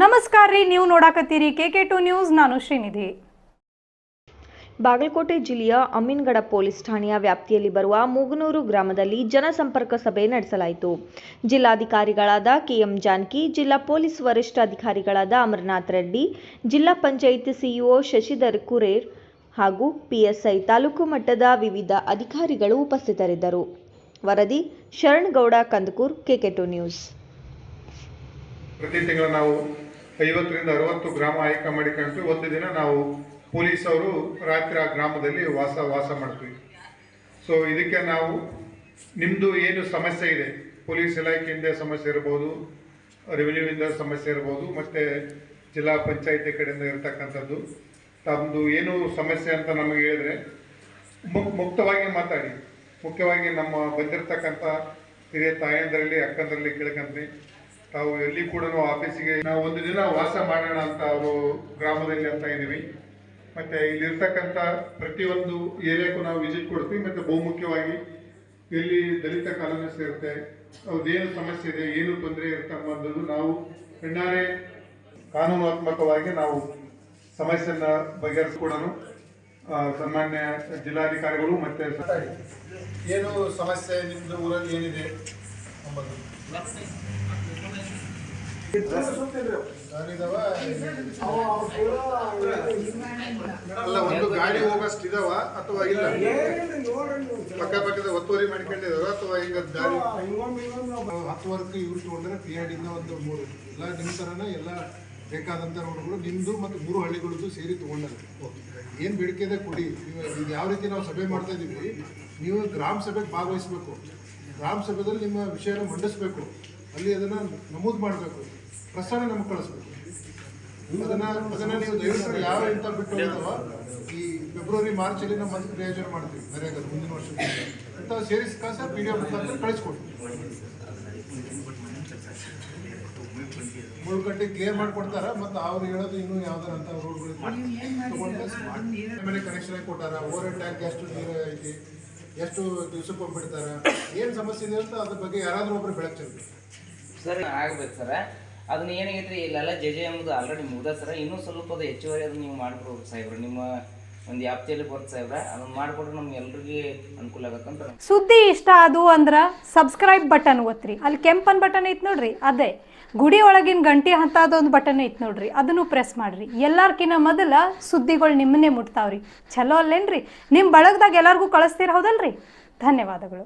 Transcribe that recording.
ನಮಸ್ಕಾರ ರೀ ನೀವು ನೋಡಾಕತ್ತೀರಿ ಕೆ ಕೆ ಟು ನ್ಯೂಸ್ ನಾನು ಶ್ರೀನಿಧಿ. ಬಾಗಲಕೋಟೆ ಜಿಲ್ಲೆಯ ಅಮೀನ್ಗಡ ಪೊಲೀಸ್ ಠಾಣೆಯ ವ್ಯಾಪ್ತಿಯಲ್ಲಿ ಬರುವ ಮೂಗನೂರು ಗ್ರಾಮದಲ್ಲಿ ಜನಸಂಪರ್ಕ ಸಭೆ ನಡೆಸಲಾಯಿತು. ಜಿಲ್ಲಾಧಿಕಾರಿಗಳಾದ ಕೆಎಂ ಜಾನಕಿ ಜಿಲ್ಲಾ ಪೊಲೀಸ್ ವರಿಷ್ಠಾಧಿಕಾರಿಗಳಾದ ಅಮರನಾಥ್ ರೆಡ್ಡಿ ಜಿಲ್ಲಾ ಪಂಚಾಯತ್ ಸಿಇಒ ಶಶಿಧರ್ ಕುರೇರ್ ಹಾಗೂ ಪಿಎಸ್ಐ ತಾಲೂಕು ಮಟ್ಟದ ವಿವಿಧ ಅಧಿಕಾರಿಗಳು ಉಪಸ್ಥಿತರಿದ್ದರು. ವರದಿ ಶರಣಗೌಡ ಕಂದಕೂರ್ ಕೆಕೆಟು ನ್ಯೂಸ್. ಪ್ರತಿ ತಿಂಗಳು ನಾವು ಐವತ್ತರಿಂದ ಅರವತ್ತು ಗ್ರಾಮ ಆಯ್ಕೆ ಮಾಡಿಕೊಂಡು ಒಂದು ದಿನ ನಾವು ಪೊಲೀಸ್ ಅವರು ರಾತ್ರಿ ಆ ಗ್ರಾಮದಲ್ಲಿ ವಾಸ ವಾಸ ಮಾಡ್ತೀವಿ. ಸೊ ಇದಕ್ಕೆ ನಾವು ನಿಮ್ಮದು ಏನು ಸಮಸ್ಯೆ ಇದೆ? ಪೊಲೀಸ್ ಇಲಾಖೆಯಿಂದ ಸಮಸ್ಯೆ ಇರ್ಬೋದು ರೆವಿನ್ಯೂವಿಂದ ಸಮಸ್ಯೆ ಇರ್ಬೋದು, ಮತ್ತು ಜಿಲ್ಲಾ ಪಂಚಾಯಿತಿ ಕಡೆಯಿಂದ ಇರತಕ್ಕಂಥದ್ದು. ತಮ್ಮದು ಏನು ಸಮಸ್ಯೆ ಅಂತ ನಮಗೆ ಹೇಳಿದ್ರೆ ಮುಕ್ ಮುಕ್ತವಾಗಿ ಮಾತಾಡಿ. ಮುಖ್ಯವಾಗಿ ನಮ್ಮ ಬಂದಿರತಕ್ಕಂಥ ಹಿರಿಯ ತಾಯಂದರಲ್ಲಿ, ಅಕ್ಕಂದರಲ್ಲಿ ಕೇಳ್ಕೊಂಡ್ರಿ ತಾವು ಎಲ್ಲಿ ಕೂಡ ಆಫೀಸಿಗೆ ನಾವು ಒಂದು ದಿನ ವಾಸ ಮಾಡೋಣ ಅಂತ ಅವರು ಗ್ರಾಮದಲ್ಲಿ ಅಂತ ಇದೀವಿ ಮತ್ತೆ ಇಲ್ಲಿರ್ತಕ್ಕಂಥ ಪ್ರತಿಯೊಂದು ಏರಿಯಾಕ್ಕೂ ನಾವು ವಿಸಿಟ್ ಕೊಡ್ತೀವಿ. ಮತ್ತೆ ಬಹುಮುಖ್ಯವಾಗಿ ಇಲ್ಲಿ ದಲಿತ ಕಾಲೋನೀಸ್ ಇರುತ್ತೆ ಅವ್ರದ್ದೇನು ಸಮಸ್ಯೆ ಇದೆ, ಏನು ತೊಂದರೆ ಇರುತ್ತೆ ಅನ್ನೋದು ನಾವು ಕಣ್ಣಾರೆ ಕಾನೂನಾತ್ಮಕವಾಗಿ ನಾವು ಸಮಸ್ಯೆಯನ್ನ ಬಗೆಹರಿಸ್ಕೊಡೋಣ. ಸಾಮಾನ್ಯ ಜಿಲ್ಲಾಧಿಕಾರಿಗಳು ಮತ್ತೆ ಏನು ಸಮಸ್ಯೆ ನಿಮ್ಮದು ಊರಲ್ಲಿ ಏನಿದೆ? ಅಲ್ಲ, ಒಂದು ಗಾಡಿ ಹೋಗಷ್ಟು ಇದಾವ ಅಥವಾ ಇಲ್ಲ? ಪಕ್ಕ ಪಕ್ಕದ ಒತ್ತುವರಿ ಮಾಡ್ಕೊಂಡಿದಾವ ಅಥವಾ ಈಗ ಗಾಡಿ ಹತ್ತು ವರ್ಕ್ ಇವ್ರು ತಗೊಂಡ್ರೆ ಪಿ ಆರ್ ಡಿಂದ ಒಂದು ಮೂರು. ಎಲ್ಲ ನಿಮ್ಮ ತರನ ಎಲ್ಲ ಬೇಕಾದಂಥ ರೋಡ್ಗಳು ನಿಮ್ಮದು ಮತ್ತು ಮೂರು ಹಳ್ಳಿಗಳದ್ದು ಸೇರಿ ತೊಗೊಂಡಾಗ ಏನು ಬೇಡಿಕೆ ಇದೆ ಕೊಡಿ. ನೀವು ಯಾವ ರೀತಿ ನಾವು ಸಭೆ ಮಾಡ್ತಾ ಇದ್ದೀವಿ ನೀವು ಗ್ರಾಮ ಸಭೆಗೆ ಭಾಗವಹಿಸಬೇಕು. ಗ್ರಾಮ ಸಭೆದಲ್ಲಿ ನಿಮ್ಮ ವಿಷಯನ ಮಂಡಿಸ್ಬೇಕು. ಅಲ್ಲಿ ಅದನ್ನು ನಮೂದು ಮಾಡಬೇಕು. ಪ್ರಸ್ತಾವನೆ ನಮಗೆ ಕಳಿಸ್ಬೇಕು. ಅದನ್ನ ಅದನ್ನ ನೀವು ದಯವಿಟ್ಟು ಯಾವ ಇಂಥ ಬಿಟ್ಟು ಹೋಗಿದಾವ ಈ ಫೆಬ್ರವರಿ ಮಾರ್ಚಲ್ಲಿ ನಾವು ಮತ್ತೆ ಪ್ರಯೋಜನ ಮಾಡ್ತೀವಿ ನರೇಗಾ ಮುಂದಿನ ವರ್ಷ ಅಂತ ಸೇರಿಸಿ ಕಾಸ ಪಿ ಡಿ ಎಫ್ ಮುಖಾಂತರ ಕಳಿಸ್ಕೊಡ್ತೀವಿ ಗಂಟೆ ಕ್ಲಿಯರ್ ಮಾಡ್ಕೊಡ್ತಾರ, ಮತ್ತು ಅವ್ರು ಹೇಳೋದು ಇನ್ನೂ ಯಾವ್ದಾರ ಅಂತ ರೋಡ್ಗಳು ಆಮೇಲೆ ಕನೆಕ್ಷನ್ ಕೊಟ್ಟಾರ ಓವರ್ ಹೆಡ್ ಟ್ಯಾಂಕ್ ಎಷ್ಟು ನೀರು ಐತಿ, ಎಷ್ಟು ದಿವ್ಸಕ್ಕೊಮ್ಮೆ ಬಿಡ್ತಾರ ಏನು ಸಮಸ್ಯೆ ಇದೆ ಅಂತ ಅದ್ರ ಬಗ್ಗೆ ಯಾರಾದ್ರೂ ಒಬ್ರು ಬೆಳಕು ಸರ್, ಆಗ್ಬೇಕು ಸರ್. ಅದನ್ನ ಏನಾಗೈತ್ರಿ ಇಲ್ಲೆಲ್ಲ ಜೆ ಜೆ ಎಂಬುದು ಆಲ್ರೆಡಿ ಮುಗ್ದ ಸರ್. ಇನ್ನೂ ಸ್ವಲ್ಪ ಅದು ಹೆಚ್ಚುವರಿ ಅದನ್ನ ನೀವು ಮಾಡ್ಕೊಡ್ಬೇಕು ಸಾಹೇಬ್ರ. ನಿಮ್ಮ ಒಂದು ವ್ಯಾಪ್ತಿಯಲ್ಲಿ ಬರುತ್ತೆ ಸಾಹೇಬ್ರ. ಅದನ್ನ ಮಾಡಿಕೊಟ್ರೆ ನಮ್ಗೆ ಎಲ್ರಿಗೂ ಅನುಕೂಲ ಆಗತ್ತಂತ. ಸುದ್ದಿ ಇಷ್ಟ ಅದು ಅಂದ್ರೆ ಸಬ್ಸ್ಕ್ರೈಬ್ ಬಟನ್ ಒತ್ತ್ರಿ ಅಲ್ಲಿ ಕೆಂಪನ್ ಬಟನ್ ಐತ್ ನೋಡ್ರಿ, ಅದೇ. ಗುಡಿ ಒಳಗಿನ ಗಂಟೆ ಅಂತ ಅದೊಂದು ಬಟನ್ ಐತ್ ನೋಡ್ರಿ, ಅದನ್ನು ಪ್ರೆಸ್ ಮಾಡ್ರಿ. ಎಲ್ಲಾರ್ಕಿನ್ನ ಮೊದಲ ಸುದ್ದಿಗಳು ನಿಮ್ಮನ್ನೇ ಮುಟ್ತಾವ್ರಿ. ಚಲೋ ಅಲ್ಲೇನ್ರಿ? ನಿಮ್ಮ ಬಳಗದಾಗ ಎಲ್ಲರಿಗೂ ಕಳಿಸ್ತೀರ ಹೌದಲ್ರಿ? ಧನ್ಯವಾದಗಳು.